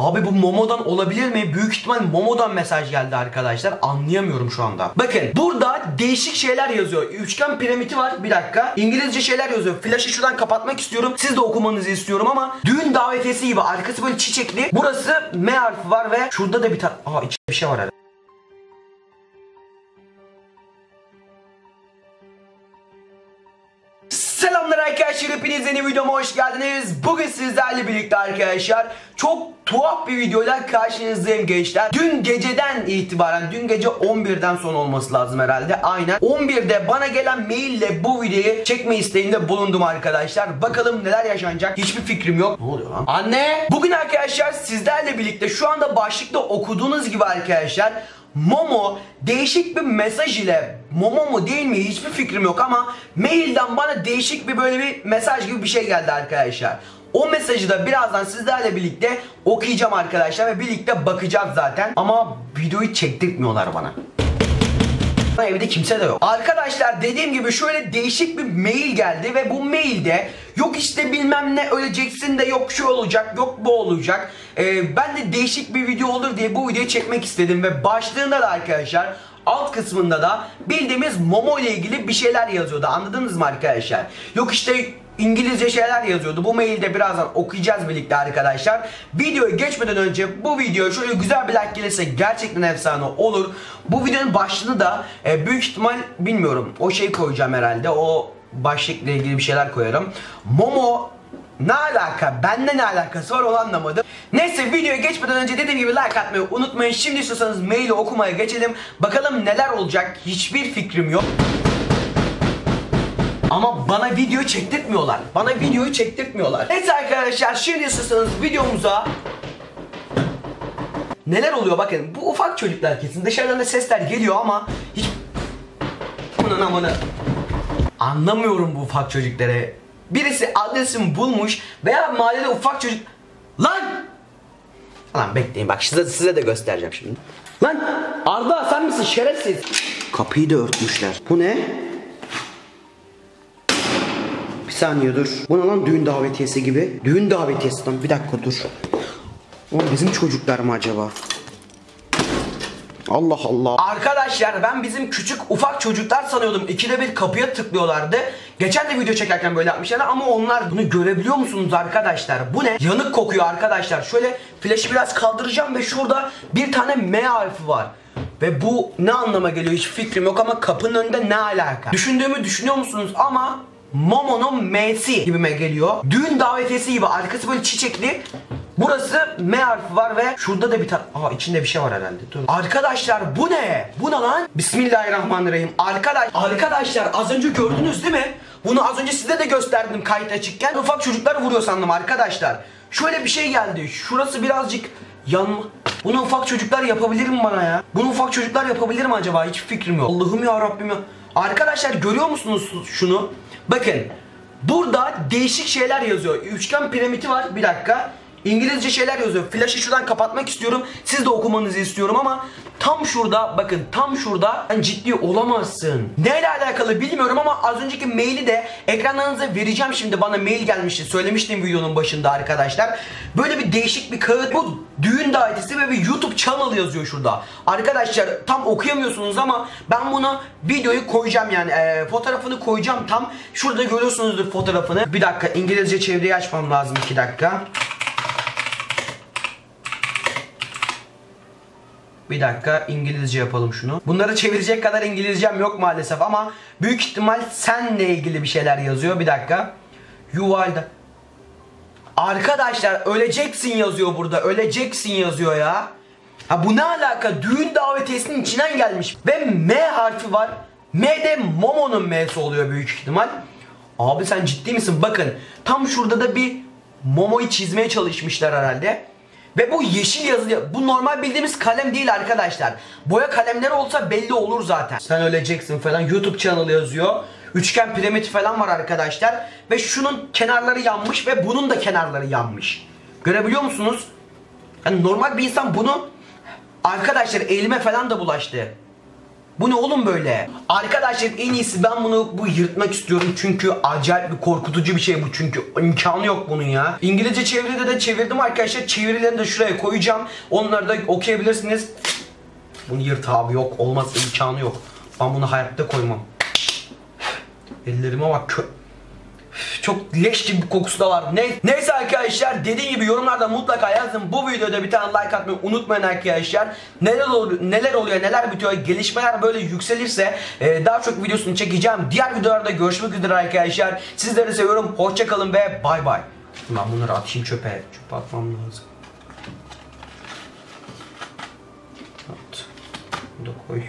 Abi bu Momo'dan olabilir mi? Büyük ihtimal Momo'dan mesaj geldi arkadaşlar. Anlayamıyorum şu anda. Bakın burada değişik şeyler yazıyor. Üçgen piramidi var. Bir dakika. İngilizce şeyler yazıyor. Flaşı şuradan kapatmak istiyorum. Siz de okumanızı istiyorum ama düğün davetiyesi gibi. Arkası böyle çiçekli. Burası M harfi var ve şurada da bir tane... Aa içinde bir şey var herhalde. Selamlar arkadaşlar hepiniz yeni videoma hoş geldiniz. Bugün sizlerle birlikte arkadaşlar çok tuhaf bir videoyla karşınızdayım gençler. Dün geceden itibaren dün gece 11'den sonra olması lazım herhalde. Aynen 11'de bana gelen maille bu videoyu çekme isteğinde bulundum arkadaşlar. Bakalım neler yaşanacak hiçbir fikrim yok. Ne oluyor lan? Anne! Bugün arkadaşlar sizlerle birlikte şu anda başlıkta okuduğunuz gibi arkadaşlar Momo değişik bir mesaj ile Momo mu değil mi hiçbir fikrim yok ama mailden bana değişik bir böyle bir mesaj gibi bir şey geldi arkadaşlar. O mesajı da birazdan sizlerle birlikte okuyacağım arkadaşlar ve birlikte bakacağız zaten. Ama videoyu çektirtmiyorlar bana. Evde kimse de yok. Arkadaşlar dediğim gibi şöyle değişik bir mail geldi ve bu mailde yok işte bilmem ne öleceksin de yok şu olacak yok bu olacak. Ee, ben de değişik bir video olur diye bu videoyu çekmek istedim ve başlığında da arkadaşlar alt kısmında da bildiğimiz Momo ile ilgili bir şeyler yazıyordu. Anladınız mı arkadaşlar? Yok işte İngilizce şeyler yazıyordu. Bu mailde birazdan okuyacağız birlikte arkadaşlar. Videoya geçmeden önce bu video şöyle güzel bir like gelirse gerçekten efsane olur. Bu videonun başlığını da e, büyük ihtimal bilmiyorum. O şeyi koyacağım herhalde. O başlıkla ilgili bir şeyler koyarım. Momo ne alaka? Bende ne alakası var onu anlamadım. Neyse videoya geçmeden önce dediğim gibi like atmayı unutmayın. Şimdi istiyorsanız maili okumaya geçelim. Bakalım neler olacak hiçbir fikrim yok. Ama bana video çektirtmiyorlar. Bana videoyu çektirtmiyorlar. Neyse arkadaşlar şimdi istiyorsanız videomuza Neler oluyor? Bakın bu ufak çocuklar kesin. Dışarıdan da sesler geliyor ama hiç Bunun amına Anlamıyorum bu ufak çocukları. Birisi adresimi bulmuş veya mahallede ufak çocuk Lan! Lan bekleyin bak size, size de göstereceğim şimdi. Lan Arda sen misin? Şerefsiz. Kapıyı da örtmüşler. Bu ne? Saniye dur. Bu ne lan düğün davetiyesi gibi? Düğün davetiyesi lan bir dakika dur. O bizim çocuklar mı acaba? Allah Allah. Arkadaşlar ben bizim küçük ufak çocuklar sanıyordum. İkide bir kapıya tıklıyorlardı. Geçen de video çekerken böyle yapmışlar ama onlar bunu görebiliyor musunuz arkadaşlar? Bu ne? Yanık kokuyor arkadaşlar. Şöyle flaşı biraz kaldıracağım ve şurada bir tane M harfi var. Ve bu ne anlama geliyor hiç fikrim yok ama kapının önünde ne alaka? Düşündüğümü düşünüyor musunuz ama Momo'nun M'si gibime geliyor. Düğün davetiyesi gibi arkası böyle çiçekli. Burası M harfi var ve şurada da bir tane... Aa içinde bir şey var herhalde. Dur. Arkadaşlar bu ne? Bu ne lan? Bismillahirrahmanirrahim. Arkadaş, arkadaşlar az önce gördünüz değil mi? Bunu az önce size de gösterdim kayıt açıkken. Ufak çocuklar vuruyor sandım arkadaşlar. Şöyle bir şey geldi. Şurası birazcık yanma... Bunu ufak çocuklar yapabilir mi bana ya? Bunu ufak çocuklar yapabilir mi acaba? Hiç fikrim yok. Allah'ım ya Rabbim ya. Arkadaşlar görüyor musunuz şunu? Bakın burada değişik şeyler yazıyor. Üçgen piramidi var. Bir dakika. İngilizce şeyler yazıyor. Flaşı şuradan kapatmak istiyorum. Siz de okumanızı istiyorum ama tam şurada bakın tam şurada sen ciddi olamazsın. Neyle alakalı bilmiyorum ama az önceki maili de ekranlarınıza vereceğim şimdi. Bana mail gelmişti. Söylemiştim videonun başında arkadaşlar. Böyle bir değişik bir kağıt. Bu düğün davetisi ve bir YouTube channel yazıyor şurada. Arkadaşlar tam okuyamıyorsunuz ama ben bunu videoyu koyacağım yani e, fotoğrafını koyacağım tam. Şurada görüyorsunuzdur fotoğrafını. Bir dakika İngilizce çevreyi açmam lazım 2 dakika. Bir dakika İngilizce yapalım şunu. Bunları çevirecek kadar İngilizcem yok maalesef ama büyük ihtimal senle ilgili bir şeyler yazıyor. Bir dakika. Yuvalda. Arkadaşlar öleceksin yazıyor burada. Öleceksin yazıyor ya. Ha bu ne alaka? Düğün davetiyesinin içinden gelmiş. Ve M harfi var. M de Momo'nun M'si oluyor büyük ihtimal. Abi sen ciddi misin? Bakın tam şurada da bir Momo'yu çizmeye çalışmışlar herhalde. Ve bu yeşil yazı bu normal bildiğimiz kalem değil arkadaşlar. Boya kalemleri olsa belli olur zaten. Sen öleceksin falan YouTube channel yazıyor. Üçgen piramit falan var arkadaşlar. Ve şunun kenarları yanmış ve bunun da kenarları yanmış. Görebiliyor musunuz? Yani normal bir insan bunu arkadaşlar elime falan da bulaştı. Bu ne oğlum böyle? Arkadaşlar en iyisi ben bunu bu yırtmak istiyorum çünkü acayip bir korkutucu bir şey bu çünkü imkanı yok bunun ya. İngilizce çeviride de çevirdim arkadaşlar. Çevirilerini de şuraya koyacağım. Onları da okuyabilirsiniz. Bunu yırt abi yok olmaz imkanı yok. Ben bunu hayatta koymam. Ellerime bak kö çok leş gibi bir kokusu da var. Ne, neyse arkadaşlar dediğim gibi yorumlarda mutlaka yazın. Bu videoda bir tane like atmayı unutmayın arkadaşlar. Neler oluyor, neler oluyor, neler bitiyor. Gelişmeler böyle yükselirse e, daha çok videosunu çekeceğim. Diğer videolarda görüşmek üzere arkadaşlar. Sizleri seviyorum. Hoşçakalın ve bay bay. Ben bunları atayım çöpe. Çöpe atmam lazım. At. Bunu da koy.